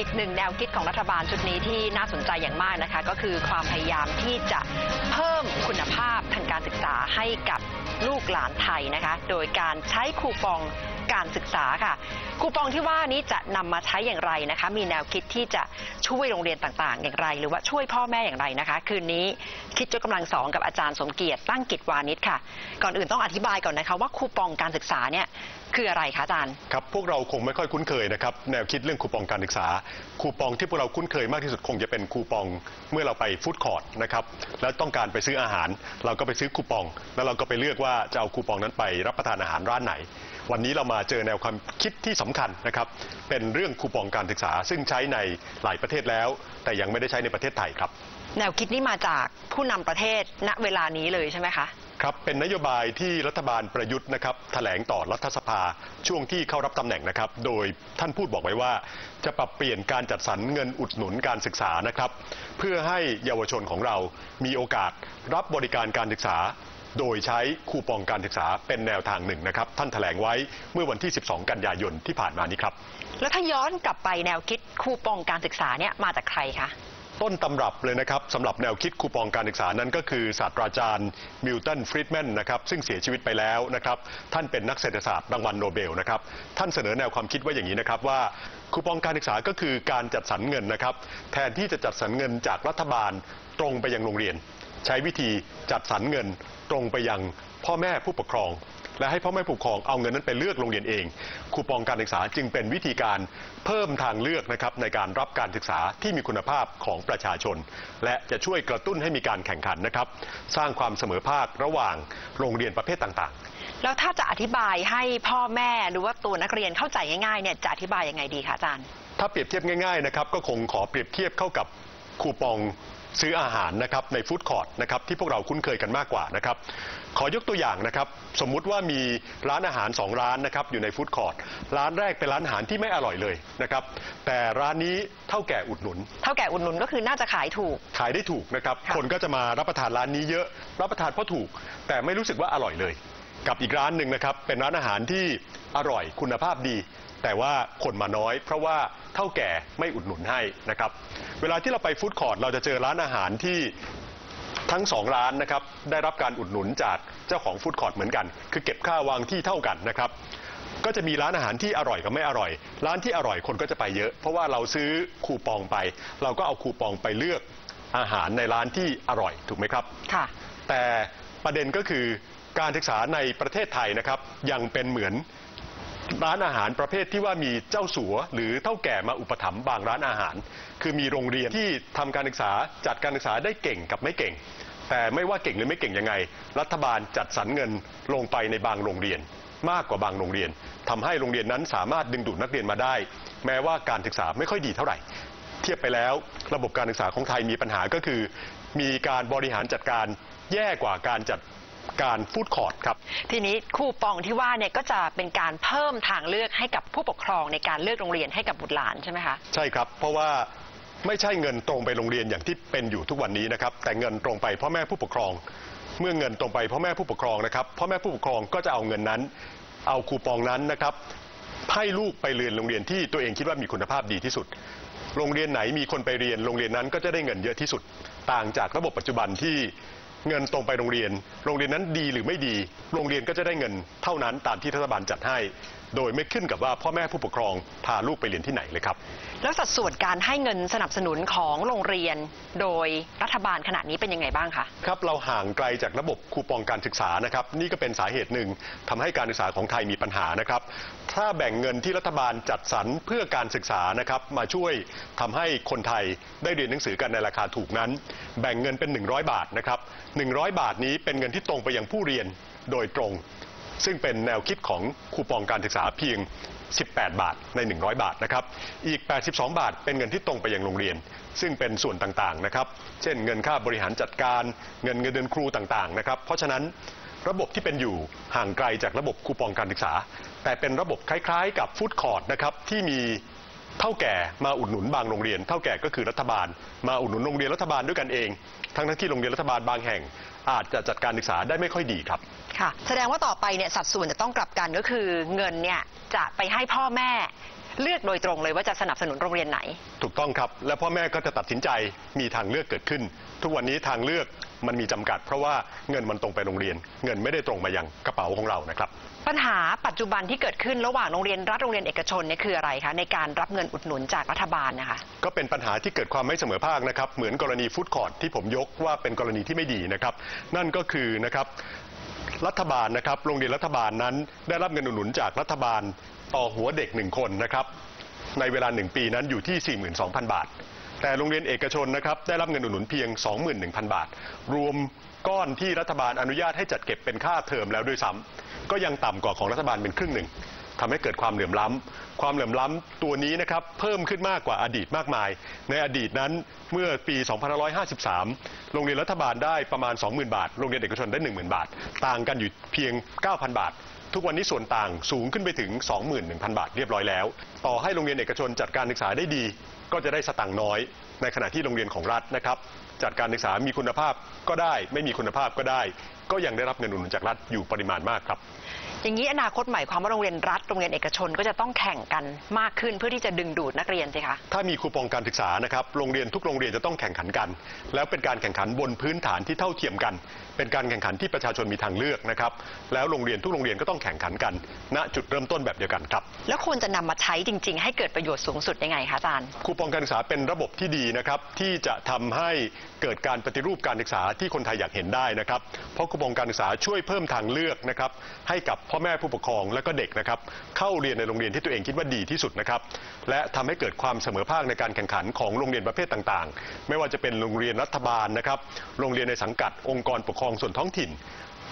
อีกหนึ่งแนวคิดของรัฐบาลชุดนี้ที่น่าสนใจอย่างมากนะคะ ก็คือความพยายามที่จะเพิ่มคุณภาพทางการศึกษาให้กับลูกหลานไทยนะคะ โดยการใช้คูปอง การศึกษาค่ะ คูปองที่ว่านี้จะนำมาใช้อย่างไรนะคะ มีแนวคิดที่จะช่วยโรงเรียนต่างๆ อย่างไร หรือว่าช่วยพ่อแม่อย่างไรนะคะ คืนนี้คิดยกกำลังสองกับอาจารย์สมเกียรติตั้งกิจวานิชค่ะ ก่อนอื่นต้องอธิบายก่อนนะคะ ว่าคูปองการศึกษาเนี่ยคืออะไรคะอาจารย์ครับพวกเราคงไม่ค่อยคุ้นเคยนะครับแนวคิดเรื่องคูปองการศึกษา คูปองที่พวกเราคุ้นเคยมากที่สุดคงจะเป็นคูปองเมื่อเราไปฟู้ดคอร์ทนะครับแล้วต้องการไปซื้ออาหาร เราก็ไปซื้อคูปอง แล้วเราก็ไปเลือกว่าจะเอาคูปองนั้นไปรับประทานอาหารร้านไหน วันนี้เรามาเจอแนวความคิดที่สำคัญนะครับ เป็นเรื่องคูปองการศึกษา ซึ่งใช้ในหลายประเทศแล้ว แต่ยังไม่ได้ใช้ในประเทศไทยครับ แนวคิดนี้มาจากผู้นำประเทศณเวลานี้เลยใช่ไหมคะครับเป็นนโยบายที่รัฐบาลประยุทธ์นะครับแถลงต่อรัฐสภาช่วงที่เข้ารับตำแหน่งนะครับ โดยท่านพูดบอกไว้ว่า จะปรับเปลี่ยนการจัดสรรเงินอุดหนุนการศึกษานะครับ เพื่อให้เยาวชนของเรามีโอกาสรับบริการการศึกษา โดยใช้คูปองการศึกษาเป็นแนวทางหนึ่งนะครับ ท่านแถลงไว้เมื่อวันที่ 12 กันยายนที่ผ่านมานี้ครับ แล้วถ้าย้อนกลับไปแนวคิดคูปองการศึกษาเนี่ยมาจากใครคะต้นตำรับเลยนะครับสำหรับแนวคิดคูปองการศึกษานั้นก็คือศาสตราจารย์มิลตันฟรีดแมนนะครับซึ่งเสียชีวิตไปแล้วนะครับท่านเป็นนักเศรษฐศาสตร์รางวัลโนเบลนะครับท่านเสนอแนวความคิดว่าอย่างนี้นะครับว่าคูปองการศึกษาก็คือการจัดสรรเงินนะครับแทนที่จะจัดสรรเงินจากรัฐบาลตรงไปยังโรงเรียน ใช้วิธีจัดสรรเงินตรงไปยังพ่อแม่ผู้ปกครอง และให้พ่อแม่ผู้ปกครองเอาเงินนั้นไปเลือกโรงเรียนเอง คูปองการศึกษาจึงเป็นวิธีการเพิ่มทางเลือกนะครับในการรับการศึกษาที่มีคุณภาพของประชาชน และจะช่วยกระตุ้นให้มีการแข่งขันนะครับ สร้างความเสมอภาคระหว่างโรงเรียนประเภทต่างๆ แล้วถ้าจะอธิบายให้พ่อแม่หรือว่าตัวนักเรียนเข้าใจง่ายๆเนี่ยจะอธิบายยังไงดีคะอาจารย์ ถ้าเปรียบเทียบง่ายๆนะครับก็คงขอเปรียบเทียบเข้ากับ คูปองซื้ออาหารนะครับในฟู้ดคอร์ทนะครับที่พวกเราคุ้นเคยกันมากกว่านะครับขอยกตัวอย่างนะครับสมมุติว่ามีร้านอาหาร 2 ร้านนะครับอยู่ในฟู้ดคอร์ทร้านแรกเป็นร้านอาหารที่ไม่อร่อยเลยนะครับแต่ร้านนี้เท่าแก่อุดหนุน เท่าแก่อุดหนุนก็คือน่าจะขายถูก ขายได้ถูกนะครับค่ะคนก็จะมารับประทานร้านนี้เยอะ รับประทานเพราะถูก แต่ไม่รู้สึกว่าอร่อยเลย กับอีกร้านหนึ่งนะครับเป็นร้านอาหารที่ อร่อยคุณภาพดี แต่ว่าคนมาน้อย เพราะว่าเท่าแก่ไม่อุดหนุนให้นะครับ เวลาที่เราไปฟู้ดคอร์ทเราจะเจอร้านอาหารที่ทั้งสองร้านนะครับได้รับการอุดหนุนจากเจ้าของฟู้ดคอร์ทเหมือนกัน คือเก็บค่าวางที่เท่ากันนะครับก็จะมีร้านอาหารที่อร่อยกับไม่อร่อย ร้านที่อร่อยคนก็จะไปเยอะ เพราะว่าเราซื้อคูปองไป เราก็เอาคูปองไปเลือกอาหารในร้านที่อร่อยถูกไหมครับค่ะแต่ประเด็นก็คือการศึกษาในประเทศไทยนะครับยังเป็นเหมือน ร้านอาหารประเภทที่ว่ามีเจ้าสัว หรือเท่าแก่มาอุปถัมภ์บางร้านอาหาร คือมีโรงเรียนที่ทำการศึกษาจัดการศึกษาได้เก่งกับไม่เก่ง แต่ไม่ว่าเก่งหรือไม่เก่งยังไง รัฐบาลจัดสรรเงินลงไปในบางโรงเรียน มากกว่าบางโรงเรียนทำให้โรงเรียนนั้นสามารถดึงดูดนักเรียนมาได้ แม้ว่าการศึกษาไม่ค่อยดีเท่าไหร่ เทียบไปแล้วระบบการศึกษาของไทยมีปัญหาก็คือ มีการบริหารจัดการแย่กว่าการจัด การฟู้ดคอร์ทครับ ทีนี้คูปองที่ว่าเนี่ยก็จะเป็นการเพิ่มทางเลือกให้กับผู้ปกครองในการเลือกโรงเรียนให้กับบุตรหลานใช่ไหมคะ ใช่ครับ เพราะว่าไม่ใช่เงินตรงไปโรงเรียนอย่างที่เป็นอยู่ทุกวันนี้นะครับ แต่เงินตรงไปพ่อแม่ผู้ปกครอง เมื่อเงินตรงไปพ่อแม่ผู้ปกครองนะครับพ่อแม่ผู้ปกครองก็จะเอาเงินนั้น เอาคูปองนั้นนะครับให้ลูกไปเรียนโรงเรียนที่ตัวเองคิดว่ามีคุณภาพดีที่สุด โรงเรียนไหนมีคนไปเรียนโรงเรียนนั้นก็จะได้เงินเยอะที่สุด ต่างจากระบบปัจจุบันที่ เงินตรงไปโรงเรียน โรงเรียนนั้นดีหรือไม่ดี โรงเรียนก็จะได้เงินเท่านั้นตามที่รัฐบาลจัดให้ โดยไม่ขึ้นกับว่าพ่อแม่ผู้ปกครองพาลูกไปเรียนที่ไหนเลยครับ แล้วสัดส่วนการให้เงินสนับสนุนของโรงเรียน โดยรัฐบาลขณะนี้เป็นยังไงบ้างคะครับเราห่างไกลจากระบบคูปองการศึกษานะครับ นี่ก็เป็นสาเหตุหนึ่งทำให้การศึกษาของไทยมีปัญหานะครับ ถ้าแบ่งเงินที่รัฐบาลจัดสรรเพื่อการศึกษานะครับมาช่วยทำให้คนไทยได้เรียนหนังสือกันในราคาถูกนั้น แบ่งเงินเป็น 100 บาทนะครับ100 บาทนี้เป็นเงินที่ตรงไปยังผู้เรียนโดยตรง ซึ่งเป็นแนวคิดของคูปองการศึกษาเพียง 18 บาทใน 100 บาทนะครับ อีก 82 บาทเป็นเงินที่ตรงไปยังโรงเรียน ซึ่งเป็นส่วนต่างๆนะครับ เช่นเงินค่าบริหารจัดการ เงินเงินเดือนครูต่างๆนะครับ เพราะฉะนั้นระบบที่เป็นอยู่ห่างไกลจากระบบคูปองการศึกษา แต่เป็นระบบคล้ายๆ กับฟู้ดคอร์ดนะครับที่มี เท่าแก่มาอุดหนุนบางโรงเรียน เท่าแก่ก็คือรัฐบาล มาอุดหนุนโรงเรียนรัฐบาลด้วยกันเอง ทั้งๆที่โรงเรียนรัฐบาลบางแห่ง อาจจะจัดการศึกษาได้ไม่ค่อยดีครับ ค่ะ แสดงว่าต่อไปเนี่ยสัดส่วนจะต้องกลับกันก็คือเงินเนี่ยจะไปให้พ่อแม่เลือกโดยตรงเลยว่าจะสนับสนุนโรงเรียนไหน ถูกต้องครับ และพ่อแม่ก็จะตัดสินใจมีทางเลือกเกิดขึ้น ทุกวันนี้ทางเลือก มันมีจำกัด เพราะว่าเงินมันตรงไปโรงเรียน เงินไม่ได้ตรงมายังกระเป๋าของเรานะครับ ปัญหาปัจจุบันที่เกิดขึ้นระหว่างโรงเรียนรัฐโรงเรียนเอกชนเนี่ยคืออะไรคะในการรับเงินอุดหนุนจากรัฐบาลนะคะก็เป็นปัญหาที่เกิดความไม่เสมอภาคนะครับเหมือนกรณีฟู้ดคอร์ทที่ผมยกว่าเป็นกรณีที่ไม่ดีนะครับ นั่นก็คือนะครับรัฐบาลนะครับโรงเรียนรัฐบาลนั้น ได้รับเงินอุดหนุนจากรัฐบาลต่อหัวเด็กหนึ่งคนนะครับในเวลาหนึ่งปีนั้นอยู่ที่ 42,000 บาท แต่โรงเรียนเอกชนนะครับได้รับเงินอุดหนุนเพียง 21,000 บาท รวมก้อนที่รัฐบาลอนุญาตให้จัดเก็บเป็นค่าเทอมแล้วด้วยซ้ำก็ยังต่ำกว่าของรัฐบาลเป็นครึ่งหนึ่งทำให้เกิดความเหลื่อมล้ำความเหลื่อมล้ำตัวนี้นะครับเพิ่มขึ้นมากกว่าอดีตมากมาย ในอดีตนั้นเมื่อปี 2553 โรงเรียนรัฐบาลได้ประมาณ 20,000 บาท โรงเรียนเอกชนได้ 10,000 บาท ต่างกันอยู่เพียง 9,000 บาท ทุกวันนี้ส่วนต่างสูงขึ้นไปถึง 21,000 บาทเรียบร้อยแล้ว ต่อให้โรงเรียนเอกชนจัดการศึกษาได้ดี ก็จะได้สตังค์น้อย ในขณะที่โรงเรียนของรัฐนะครับ จัดการศึกษามีคุณภาพก็ได้ ไม่มีคุณภาพก็ได้ ก็ยังได้รับเงินอุดหนุนจากรัฐอยู่ปริมาณมากครับ อย่างนี้อนาคตหมายความว่าโรงเรียนรัฐโรงเรียนเอกชนก็จะต้องแข่งกันมากขึ้นเพื่อที่จะดึงดูดนักเรียนสิคะถ้ามีคูปองการศึกษานะครับโรงเรียนทุกโรงเรียนจะต้องแข่งขันกัน แล้วเป็นการแข่งขันบนพื้นฐานที่เท่าเทียมกัน เป็นการแข่งขันที่ประชาชนมีทางเลือกนะครับแล้วโรงเรียนทุกโรงเรียนก็ต้องแข่งขันกัน ณจุดเริ่มต้นแบบเดียวกันครับแล้วควรจะนำมาใช้จริง ๆ ให้เกิดประโยชน์สูงสุดยังไงคะอาจารย์คูปองการศึกษาเป็นระบบที่ดีนะครับที่จะทำให้เกิดการปฏิรูปการศึกษาที่คนไทยอยากเห็นได้นะครับเพราะคูปองการศึกษาช่วยเพิ่มทางเลือกนะครับให้กับพ่อแม่ผู้ปกครองและก็เด็กนะครับเข้าเรียนในโรงเรียนที่ตัวเองคิดว่าดีที่สุดนะครับและทำให้เกิดความเสมอภาคในการแข่งขันของโรงเรียนประเภทต่างๆ ไม่ว่าจะเป็นโรงเรียนรัฐบาลนะครับโรงเรียนในสังกัดองค์กรปกครองส่วนท้องถิ่น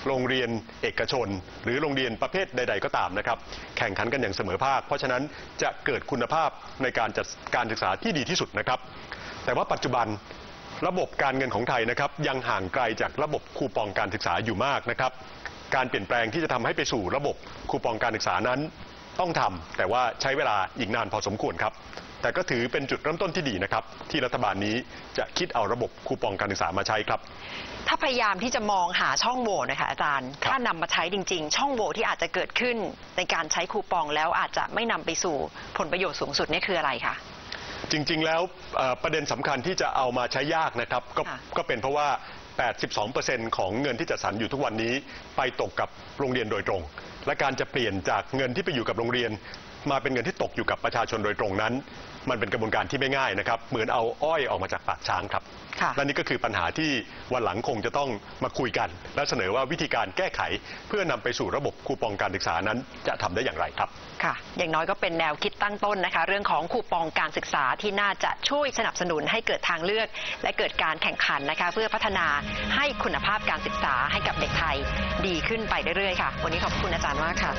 โรงเรียนเอกชน หรือโรงเรียนประเภทใด ๆ ก็ตามนะครับ แข่งขันกันอย่างเสมอภาค เพราะฉะนั้นจะเกิดคุณภาพในการจัดการศึกษาที่ดีที่สุดนะครับ แต่ว่าปัจจุบันระบบการเงินของไทยนะครับยังห่างไกลจากระบบคูปองการศึกษาอยู่มากนะครับ การเปลี่ยนแปลงที่จะทำให้ไปสู่ระบบคูปองการศึกษานั้นต้องทำแต่ว่าใช้เวลาอีกนานพอสมควรครับ แต่ก็ถือเป็นจุดเริ่มต้นที่ดีนะครับ ที่รัฐบาลนี้จะคิดเอาระบบคูปองการศึกษามาใช้ครับ ถ้าพยายามที่จะมองหาช่องโหว่นะคะอาจารย์ครับถ้านำมาใช้จริง ๆ ช่องโหว่ที่อาจจะเกิดขึ้นในการใช้คูปองแล้วอาจจะไม่นำไปสู่ผลประโยชน์สูงสุดนี่คืออะไรคะ จริง ๆ แล้วเอ่อประเด็นสำคัญที่จะเอามาใช้ยากนะครับ ก็ค่ะก็เป็นเพราะว่า 82%ของเงินที่จัดสรรอยู่ทุกวันนี้ ไปตกกับโรงเรียนโดยตรง และการจะเปลี่ยนจากเงินที่ไปอยู่กับโรงเรียน มาเป็นเงินที่ตกอยู่กับประชาชนโดยตรงนั้น มันเป็นกระบวนการที่ไม่ง่ายนะครับ เหมือนเอาอ้อยออกมาจากปากช้างครับค่ะและนี่ก็คือปัญหาที่วันหลังคงจะต้องมาคุยกัน และเสนอว่าวิธีการแก้ไข เพื่อนำไปสู่ระบบคูปองการศึกษานั้นจะทำได้อย่างไรครับค่ะ อย่างน้อยก็เป็นแนวคิดตั้งต้นนะคะ เรื่องของคูปองการศึกษาที่น่าจะช่วยสนับสนุนให้เกิดทางเลือก และเกิดการแข่งขันนะคะ เพื่อพัฒนาให้คุณภาพการศึกษาให้กับเด็กไทย ดีขึ้นไปเรื่อยๆค่ะ วันนี้ขอบคุณอาจารย์มากค่ะ